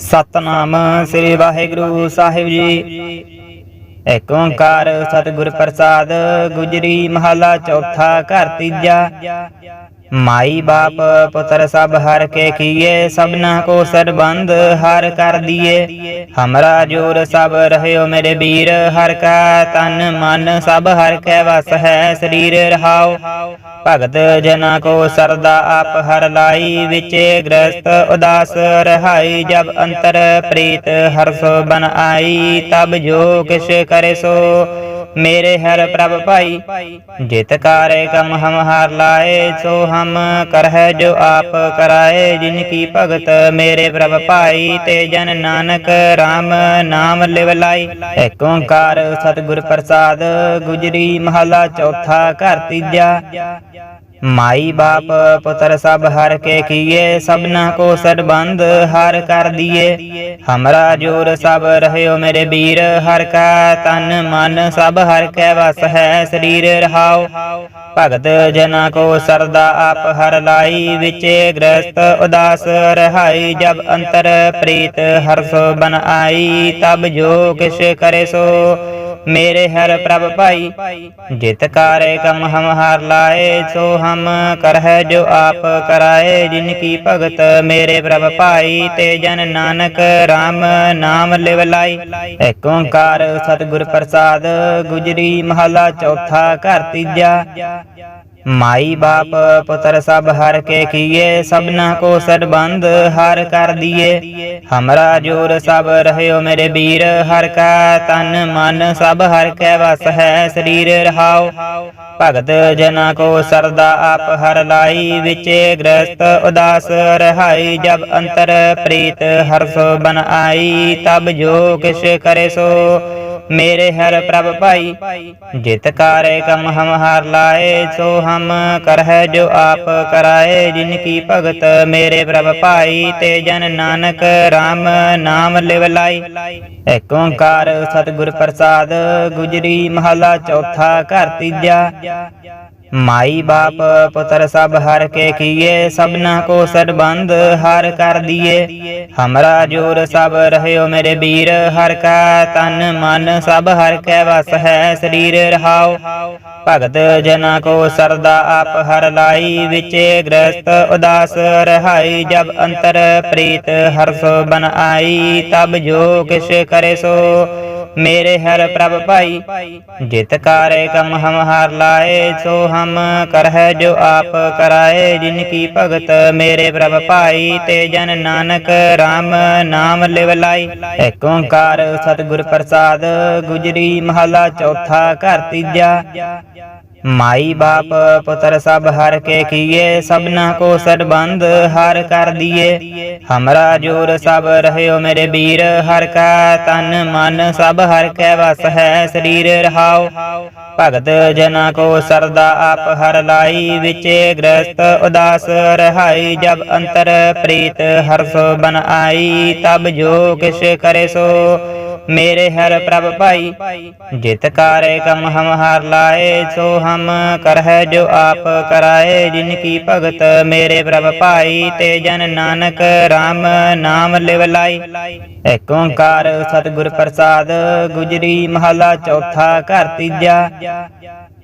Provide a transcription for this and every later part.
ਸਤਨਾਮ ਸ੍ਰੀ ਵਾਹਿਗੁਰੂ ਸਾਹਿਬ ਜੀ। ਏਕ ਓੰਕਾਰ ਸਤਿਗੁਰ ਪ੍ਰਸਾਦ ਗੁਜਰੀ ਮਹਲਾ ਚੌਥਾ ਘਰ ਤੀਜਾ। ਮਾਈ ਬਾਪ ਪੁੱਤਰ ਸਭ ਹਰ ਕੇ ਕੀਏ ਸਭਨਾ ਕੋ ਸਰਬੰਧ ਹਰ ਕਰ ਦੀਏ। ਹਮਰਾ ਜੋਰ ਸਭ ਰਹਿਓ ਮੇਰੇ ਵੀਰ, ਹਰ ਕਾ ਤਨ ਮਨ ਸਭ ਹਰ ਕੈ ਵਸ ਹੈ ਸਰੀਰ ਰਹਾਓ। ਭਗਤ ਜਨਾ ਕੋ ਸਰਦਾ ਆਪ ਹਰ ਲਾਈ, ਵਿਚੇ ਗ੍ਰਸਤ ਉਦਾਸ ਰਹਾਈ, ਜਬ ਅੰਤਰ ਪ੍ਰੀਤ ਹਰਸ ਬਨ ਆਈ, ਤਬ ਜੋ ਕਿਛ ਕਰੇ ਸੋ ਮੇਰੇ ਹਰ ਪ੍ਰਭ ਭਾਈ, ਜਿਤ ਕਾਰੇ ਕਮ ਹਮ ਹਾਰ ਲਾਏ, ਸੋ ਹਮ ਕਰਹਿ ਜੋ ਆਪ ਕਰਾਏ, ਜਿਨ ਕੀ ਭਗਤ ਮੇਰੇ ਪ੍ਰਭ ਭਾਈ, ਤੇ ਜਨ ਨਾਨਕ RAM ਨਾਮ ਲਿਵ ਲਾਈ। ਏਕ ਓੰਕਾਰ ਸਤਿਗੁਰ ਪ੍ਰਸਾਦ, ਗੁਜਰੀ ਮਹਲਾ ਚੌਥਾ ਘਰ ਤੀਜਾ। ਮਾਈ ਬਾਪ ਪੁੱਤਰ ਸਭ ਹਰ ਕੇ ਕੀਏ, ਸਭਨਾ ਕੋ ਸਰਬੰਧ ਹਰ ਕਰ ਦੀਏ। ਹਮਰਾ ਜੋਰ ਸਭ ਰਹਿਓ ਮੇਰੇ ਵੀਰ, ਹਰ ਕਾ ਤਨ ਮਨ ਸਭ ਹਰ ਕੈ ਵਸ ਹੈ ਸਰੀਰ ਰਹਾਓ। ਭਗਤ ਜਨਾ ਕੋ ਸਰਦਾ ਆਪ ਹਰ ਲਾਈ, ਵਿਚੇ ਗ੍ਰਸਤ ਉਦਾਸ ਰਹਾਈ, ਜਬ ਅੰਤਰ ਪ੍ਰੀਤ ਹਰਸ ਬਨ ਆਈ, ਤਬ ਜੋ ਕਿਛ ਕਰੇ ਸੋ ਮੇਰੇ ਹਰ ਪ੍ਰਭ ਭਾਈ, ਜਿਤ ਕਾਰੇ ਕਮ ਹਮ ਹਾਰ ਲਾਏ, ਸੋ ਹਮ ਕਰਹਿ ਜੋ ਆਪ ਕਰਾਏ, ਜਿਨ ਕੀ ਭਗਤ ਮੇਰੇ ਪ੍ਰਭ ਭਾਈ, ਤੇ ਜਨ ਨਾਨਕ RAM ਨਾਮ ਲਿਵ ਲਾਈ। ਏਕ ਓੰਕਾਰ ਸਤਿਗੁਰ ਪ੍ਰਸਾਦ, ਗੁਜਰੀ ਮਹਲਾ ਚੌਥਾ ਘਰ ਤੀਜਾ। ਮਾਈ ਬਾਪ ਪੁੱਤਰ ਸਭ ਹਰ ਕੇ ਕੀਏ, ਸਭਨਾ ਕੋ ਸਰਬੰਧ ਹਰ ਕਰ ਦੀਏ। ਹਮਰਾ ਜੋਰ ਸਭ ਰਹਿਓ ਮੇਰੇ ਵੀਰ, ਹਰ ਕਾ ਤਨ ਮਨ ਸਭ ਹਰ ਕੈ ਵਸ ਹੈ, ਸਰੀਰ ਰਹਾਓ। ਭਗਤ ਜਨਾ ਕੋ ਸਰਦਾ ਆਪ ਹਰ ਲਾਈ, ਵਿਚੇ ਗ੍ਰਸਤ ਉਦਾਸ ਰਹਾਈ, ਜਬ ਅੰਤਰ ਪ੍ਰੀਤ ਹਰਸ ਬਨ ਆਈ, ਤਬ ਜੋ ਕਿਛ ਕਰੇ ਸੋ ਮੇਰੇ ਹਰ ਪ੍ਰਭ ਭਾਈ, ਜਿਤ ਕਾਰੇ ਕਮ ਹਮ ਹਾਰ ਲਾਏ, ਸੋ ਹਮ ਕਰਹਿ ਜੋ ਆਪ ਕਰਾਏ, ਜਿਨ ਕੀ ਭਗਤ ਮੇਰੇ ਪ੍ਰਭ ਭਾਈ, ਤੇ ਜਨ ਨਾਨਕ RAM ਨਾਮ ਲਿਵ ਲਾਈ। ਏਕ ਓੰਕਾਰ ਸਤਿਗੁਰ ਪ੍ਰਸਾਦ, ਗੁਜਰੀ ਮਹਲਾ ਚੌਥਾ ਘਰ ਤੀਜਾ। ਮਾਈ ਬਾਪ ਪੁੱਤਰ ਸਭ ਹਰ ਕੇ ਕੀਏ, ਸਭਨਾ ਕੋ ਸਰਬੰਧ ਹਰ ਕਰ ਦੀਏ। ਹਮਰਾ ਜੋਰ ਸਭ ਰਹਿਓ ਮੇਰੇ ਵੀਰ, ਹਰ ਕਾ ਤਨ ਮਨ ਸਭ ਹਰ ਕੈ ਵਸ ਹੈ ਸਰੀਰ ਰਹਾਓ। ਭਗਤ ਜਨਾ ਕੋ ਸਰਦਾ ਆਪ ਹਰ ਲਾਈ, ਵਿਚੇ ਗ੍ਰਸਤ ਉਦਾਸ ਰਹਾਈ, ਜਬ ਅੰਤਰ ਪ੍ਰੀਤ ਹਰਸ ਬਨ ਆਈ, ਤਬ ਜੋ ਕਿਛ ਕਰੇ ਸੋ ਮੇਰੇ ਹਰ ਪ੍ਰਭ ਭਾਈ, ਜਿਤ ਕਾਰੇ ਕਮ ਹਮ ਹਾਰ ਲਾਏ, ਸੋ ਹਮ ਕਰਹਿ ਜੋ ਆਪ ਕਰਾਏ, ਜਿਨ ਕੀ ਭਗਤ ਮੇਰੇ ਪ੍ਰਭ ਭਾਈ, ਤੇ ਜਨ ਨਾਨਕ RAM ਨਾਮ ਲਿਵ ਲਾਈ। ਏਕ ਓੰਕਾਰ ਸਤਿਗੁਰ ਪ੍ਰਸਾਦ, ਗੁਜਰੀ ਮਹਲਾ ਚੌਥਾ ਘਰ ਤੀਜਾ। ਮਾਈ ਬਾਪ ਪੁੱਤਰ ਸਭ ਹਰ ਕੇ ਕੀਏ, ਸਭਨਾ ਕੋ ਸਰਬੰਧ ਹਰ ਕਰ ਦੀਏ। ਹਮਰਾ ਜੋਰ ਸਭ ਰਹਿਓ ਮੇਰੇ ਵੀਰ, ਹਰ ਕਾ ਤਨ ਮਨ ਸਭ ਹਰ ਕੈ ਵਸ ਹੈ ਸਰੀਰ ਰਹਾਓ। ਭਗਤ ਜਨਾ ਕੋ ਸਰਦਾ ਆਪ ਹਰ ਲਾਈ, ਵਿਚੇ ਗ੍ਰਸਤ ਉਦਾਸ ਰਹਾਈ, ਜਬ ਅੰਤਰ ਪ੍ਰੀਤ ਹਰਸ ਬਨ ਆਈ, ਤਬ ਜੋ ਕਿਛ ਕਰੇ ਸੋ ਮੇਰੇ ਹਰ ਪ੍ਰਭ ਭਾਈ, ਜਿਤ ਕਾਰੇ ਕਮ ਹਮ ਹਾਰ ਲਾਏ, ਸੋ ਹਮ ਕਰਹਿ ਜੋ ਆਪ ਕਰਾਏ, ਜਿਨ ਕੀ ਭਗਤ ਮੇਰੇ ਪ੍ਰਭ ਭਾਈ, ਤੇ ਜਨ ਨਾਨਕ RAM ਨਾਮ ਲਿਵ ਲਾਈ। ਏਕ ਓੰਕਾਰ ਸਤਿਗੁਰ ਪ੍ਰਸਾਦ, ਗੁਜਰੀ ਮਹਲਾ ਚੌਥਾ ਘਰ ਤੀਜਾ।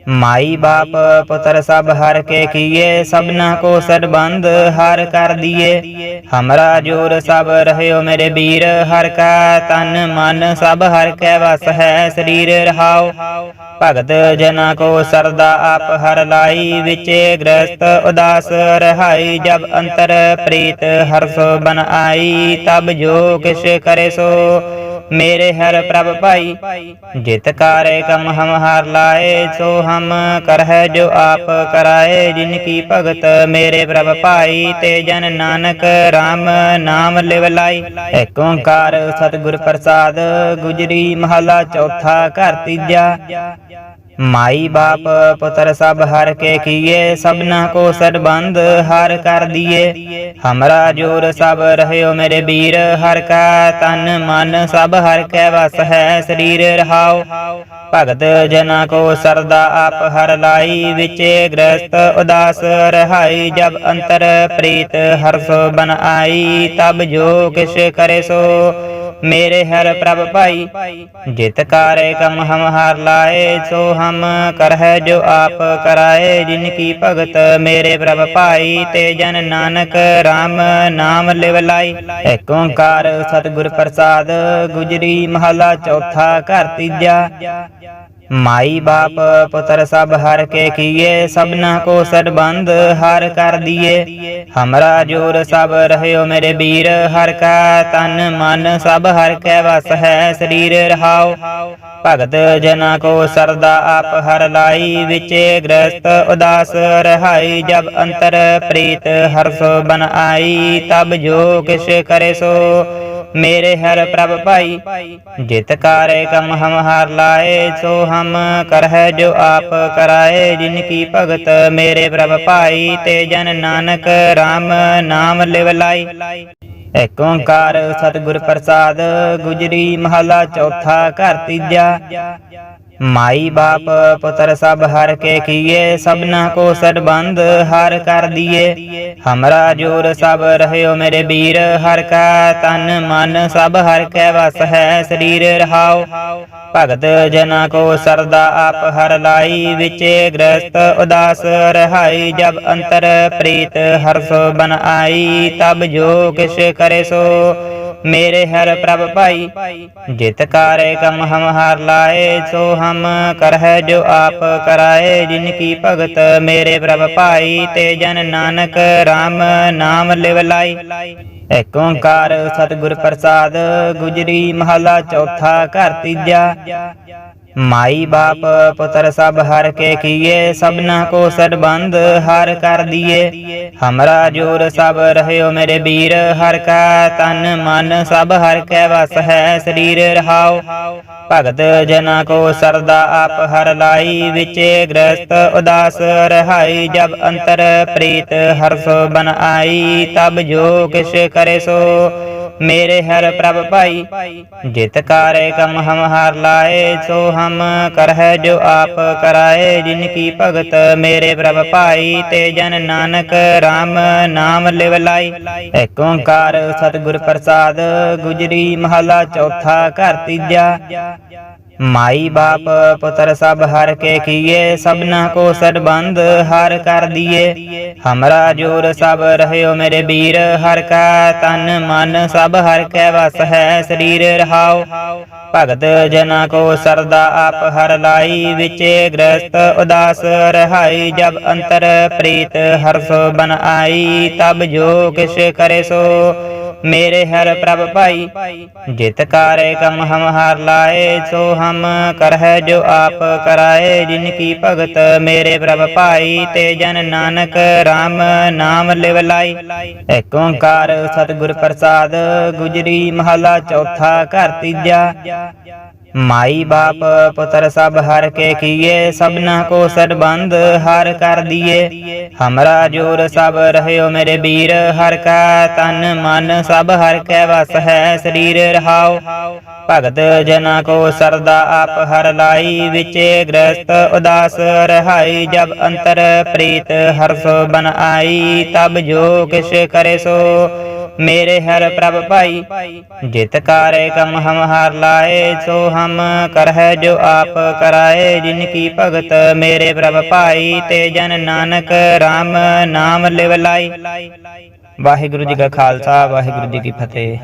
ਮਾਈ ਬਾਪ, ਪੁੱਤਰ ਸਭ ਹਰ ਕੇ ਕੀਏ, ਸਭਨਾ ਕੋ ਸਰਬੰਧ ਹਰ ਕਰ ਦੀਏ। ਹਮਰਾ ਜੋਰ ਸਭ ਰਹਿਓ ਮੇਰੇ ਵੀਰ, ਹਰ ਕਾ ਤਨ ਮਨ ਸਭ ਹਰ ਕੈ ਵਸ ਹੈ ਸਰੀਰ ਰਹਾਓ। ਭਗਤ ਜਨਾ ਕੋ ਸਰਦਾ ਆਪ ਹਰ ਲਾਈ, ਵਿਚੇ ਗ੍ਰਸਤ ਉਦਾਸ ਰਹਾਈ, ਜਬ ਅੰਤਰ ਪ੍ਰੀਤ ਹਰਸ ਬਨ ਆਈ, ਤਬ ਜੋ ਕਿਛ ਕਰੇ ਸੋ। ਮੇਰੇ ਹਰ ਪ੍ਰਭ ਭਾਈ, ਜਿਤ ਕਾਰੇ ਕਮ ਹਮ ਹਾਰ ਲਾਏ, ਸੋ ਹਮ ਕਰਹਿ ਜੋ ਆਪ ਕਰਾਏ, ਜਿਨ ਕੀ ਭਗਤ ਮੇਰੇ ਪ੍ਰਭ ਭਾਈ, ਤੇ ਜਨ ਨਾਨਕ RAM ਨਾਮ ਲਿਵ ਲਾਈ। ਏਕ ਓੰਕਾਰ ਸਤਿਗੁਰ ਪ੍ਰਸਾਦ, ਗੁਜਰੀ ਮਹਲਾ ਚੌਥਾ ਘਰ ਤੀਜਾ। ਮਾਈ ਬਾਪ ਪੁੱਤਰ ਸਭ ਹਰ ਕੇ ਕੀਏ, ਸਭਨਾ ਕੋ ਸਰਬੰਧ ਹਰ ਕਰ ਦੀਏ। ਹਮਰਾ ਜੋਰ ਸਭ ਰਹਿਓ ਮੇਰੇ ਵੀਰ, ਹਰ ਕਾ ਤਨ ਮਨ ਸਭ ਹਰ ਕੈ ਵਸ ਹੈ ਸਰੀਰ ਰਹਾਓ। ਭਗਤ ਜਨਾ ਕੋ ਸਰਦਾ ਆਪ ਹਰ ਲਾਈ, ਵਿਚੇ ਗ੍ਰਸਤ ਉਦਾਸ ਰਹਾਈ, ਜਬ ਅੰਤਰ ਪ੍ਰੀਤ ਹਰਸ ਬਨ ਆਈ, ਤਬ ਜੋ ਕਿਛ ਕਰੇ ਸੋ ਮੇਰੇ ਹਰ ਪ੍ਰਭ ਭਾਈ, ਜਿਤ ਕਾਰੇ ਕਮ ਹਮ ਹਾਰ ਲਾਏ, ਸੋ ਹਮ ਕਰਹਿ ਜੋ ਆਪ ਕਰਾਏ, ਜਿਨ ਕੀ ਭਗਤ ਮੇਰੇ ਪ੍ਰਭ ਭਾਈ, ਤੇ ਜਨ ਨਾਨਕ RAM ਨਾਮ ਲਿਵ ਲਾਈ। ਏਕ ਓੰਕਾਰ ਸਤਿਗੁਰ ਪ੍ਰਸਾਦ, ਗੁਜਰੀ ਮਹਲਾ ਚੌਥਾ ਘਰ ਤੀਜਾ। ਮਾਈ ਬਾਪ ਪੁੱਤਰ ਸਭ ਹਰ ਕੇ ਕੀਏ, ਸਭਨਾ ਕੋ ਸਰਬੰਧ ਹਰ ਕਰ ਦੀਏ। ਹਮਰਾ ਜੋਰ ਸਭ ਰਹਿਓ ਮੇਰੇ ਵੀਰ, ਹਰ ਕਾ ਤਨ ਮਨ ਸਭ ਹਰ ਕੈ ਵਸ ਹੈ ਸਰੀਰ ਰਹਾਓ। ਭਗਤ ਜਨਾ ਕੋ ਸਰਦਾ ਆਪ ਹਰ ਲਾਈ, ਵਿਚੇ ਗ੍ਰਸਤ ਉਦਾਸ ਰਹਾਈ, ਜਬ ਅੰਤਰ ਪ੍ਰੀਤ ਹਰਸ ਬਨ ਆਈ, ਤਬ ਜੋ ਕਿਛ ਕਰੇ ਸੋ ਮੇਰੇ ਹਰ ਪ੍ਰਭ ਭਾਈ, ਜਿਤ ਕਾਰੇ ਕਮ ਹਮ ਹਾਰ ਲਾਏ, ਸੋ ਹਮ ਕਰਹਿ ਜੋ ਆਪ ਕਰਾਏ, ਜਿਨ ਕੀ ਭਗਤ ਮੇਰੇ ਪ੍ਰਭ ਭਾਈ, ਤੇ ਜਨ ਨਾਨਕ RAM ਨਾਮ ਲਿਵ ਲਾਈ। ਏਕ ਓੰਕਾਰ ਸਤਿਗੁਰ ਪ੍ਰਸਾਦ, ਗੁਜਰੀ ਮਹਲਾ ਚੌਥਾ ਘਰ ਤੀਜਾ। ਮਾਈ ਬਾਪ ਪੁੱਤਰ ਸਭ ਹਰ ਕੇ ਕੀਏ, ਸਭਨਾ ਕੋ ਸਰਬੰਧ ਹਰ ਕਰ ਦੀਏ। ਹਮਰਾ ਜੋਰ ਸਭ ਰਹਿਓ ਮੇਰੇ ਵੀਰ, ਹਰ ਕਾ ਤਨ ਮਨ ਸਭ ਹਰ ਕੈ ਵਸ ਹੈ ਸਰੀਰ ਰਹਾਓ। ਭਗਤ ਜਨਾ ਕੋ ਸਰਦਾ ਆਪ ਹਰ ਲਾਈ, ਵਿਚੇ ਗ੍ਰਸਤ ਉਦਾਸ ਰਹਾਈ, ਜਬ ਅੰਤਰ ਪ੍ਰੀਤ ਹਰਸ ਬਨ ਆਈ, ਤਬ ਜੋ ਕਿਛ ਕਰੇ ਸੋ ਮੇਰੇ ਹਰ ਪ੍ਰਭ ਭਾਈ, ਜਿਤ ਕਾਰੇ ਕਮ ਹਮ ਹਾਰ ਲਾਏ, ਸੋ ਹਮ ਕਰਹਿ ਜੋ ਆਪ ਕਰਾਏ, ਜਿਨ ਕੀ ਭਗਤ ਮੇਰੇ ਪ੍ਰਭ ਭਾਈ, ਤੇ ਜਨ ਨਾਨਕ RAM ਨਾਮ ਲਿਵ ਲਾਈ। ਏਕ ਓੰਕਾਰ ਸਤਿਗੁਰ ਪ੍ਰਸਾਦ, ਗੁਜਰੀ ਮਹਲਾ ਚੌਥਾ ਘਰ ਤੀਜਾ। ਮਾਈ ਬਾਪ ਪੁੱਤਰ ਸਭ ਹਰ ਕੇ ਕੀਏ, ਸਭਨਾ ਕੋ ਸਰਬੰਧ ਹਰ ਕਰ ਦੀਏ। ਹਮਰਾ ਜੋਰ ਸਭ ਰਹਿਓ ਮੇਰੇ ਵੀਰ, ਹਰ ਕਾ ਤਨ ਮਨ ਸਭ ਹਰ ਕੈ ਵਸ ਹੈ ਸਰੀਰ ਰਹਾਓ। ਭਗਤ ਜਨਾ ਕੋ ਸਰਦਾ ਆਪ ਹਰ ਲਾਈ, ਵਿਚੇ ਗ੍ਰਸਤ ਉਦਾਸ ਰਹਾਈ, ਜਬ ਅੰਤਰ ਪ੍ਰੀਤ ਹਰਸ ਬਨ ਆਈ, ਤਬ ਜੋ ਕਿਛ ਕਰੇ ਸੋ ਮੇਰੇ ਹਰ ਪ੍ਰਭ ਭਾਈ, ਜਿਤ ਕਾਰੇ ਕਮ ਹਮ ਹਾਰ ਲਾਏ, ਸੋ ਹਮ ਕਰਹਿ ਜੋ ਆਪ ਕਰਾਏ, ਜਿਨ ਕੀ ਭਗਤ ਮੇਰੇ ਪ੍ਰਭ ਭਾਈ, ਤੇ ਜਨ ਨਾਨਕ RAM ਨਾਮ ਲਿਵ ਲਾਈ। ਏਕ ਓੰਕਾਰ ਸਤਿਗੁਰ ਪ੍ਰਸਾਦ, ਗੁਜਰੀ ਮਹਲਾ ਚੌਥਾ ਘਰ ਤੀਜਾ। ਮਾਈ ਬਾਪ ਪੁੱਤਰ ਸਭ ਹਰ ਕੇ ਕੀਏ, ਸਭਨਾ ਕੋ ਸਰਬੰਧ ਹਰ ਕਰ ਦੀਏ। ਹਮਰਾ ਜੋਰ ਸਭ ਰਹਿਓ ਮੇਰੇ ਵੀਰ, ਹਰ ਕਾ ਤਨ ਮਨ ਸਭ ਹਰ ਕੈ ਵਸ ਹੈ ਸਰੀਰ ਰਹਾਓ। ਭਗਤ ਜਨਾ ਕੋ ਸਰਦਾ ਆਪ ਹਰ ਲਾਈ, ਵਿਚੇ ਗ੍ਰਸਤ ਉਦਾਸ ਰਹਾਈ, ਜਬ ਅੰਤਰ ਪ੍ਰੀਤ ਹਰਸ ਬਨ ਆਈ, ਤਬ ਜੋ ਕਿਛ ਕਰੇ ਸੋ ਮੇਰੇ ਹਰ ਪ੍ਰਭ ਭਾਈ, ਜਿਤ ਕਾਰੇ ਕਮ ਹਮ ਹਾਰ ਲਾਏ, ਸੋ ਹਮ ਕਰਹਿ ਜੋ ਆਪ ਕਰਾਏ, ਜਿਨ ਕੀ ਭਗਤ ਮੇਰੇ ਪ੍ਰਭ ਭਾਈ, ਤੇ ਜਨ ਨਾਨਕ RAM ਨਾਮ ਲਿਵ ਲਾਈ। ਏਕ ਓੰਕਾਰ ਸਤਿਗੁਰ ਪ੍ਰਸਾਦ, ਗੁਜਰੀ ਮਹਲਾ ਚੌਥਾ ਘਰ ਤੀਜਾ। ਮਾਈ ਬਾਪ, ਪੁੱਤਰ ਸਭ ਹਰ ਕੇ ਕੀਏ, ਸਭਨਾ ਕੋ ਸਰਬੰਧ ਹਰ ਕਰ ਦੀਏ। ਹਮਰਾ ਜੋਰ ਸਭ ਰਹਿਓ ਮੇਰੇ ਵੀਰ, ਹਰ ਕਾ ਤਨ ਮਨ ਸਭ ਹਰ ਕੈ ਵਸ ਹੈ, ਸਰੀਰ ਰਹਾਓ। ਭਗਤ ਜਨਾ ਕੋ ਸਰਦਾ ਆਪ ਹਰ ਲਾਈ, ਵਿਚੇ ਗ੍ਰਸਤ ਉਦਾਸ ਰਹਾਈ, ਜਬ ਅੰਤਰ ਪ੍ਰੀਤ ਹਰਸ ਬਨ ਆਈ, ਤਬ ਜੋ ਕਿਛ ਕਰੇ ਸੋ ਮੇਰੇ ਹਰ ਪ੍ਰਭ ਭਾਈ, ਜਿਤ ਕਾਰੇ ਕਮ ਹਮ ਹਾਰ ਲਾਏ, ਸੋ ਹਮ ਕਰਹਿ ਜੋ ਆਪ ਕਰਾਏ, ਜਿਨ ਕੀ ਭਗਤ ਮੇਰੇ ਪ੍ਰਭ ਭਾਈ, ਤੇ ਜਨ ਨਾਨਕ RAM ਨਾਮ ਲਿਵ ਲਾਈ। ਵਾਹਿਗੁਰੂ ਜੀ ਕਾ ਖਾਲਸਾ, ਵਾਹਿਗੁਰੂ ਜੀ ਕੀ ਫਤਿਹ।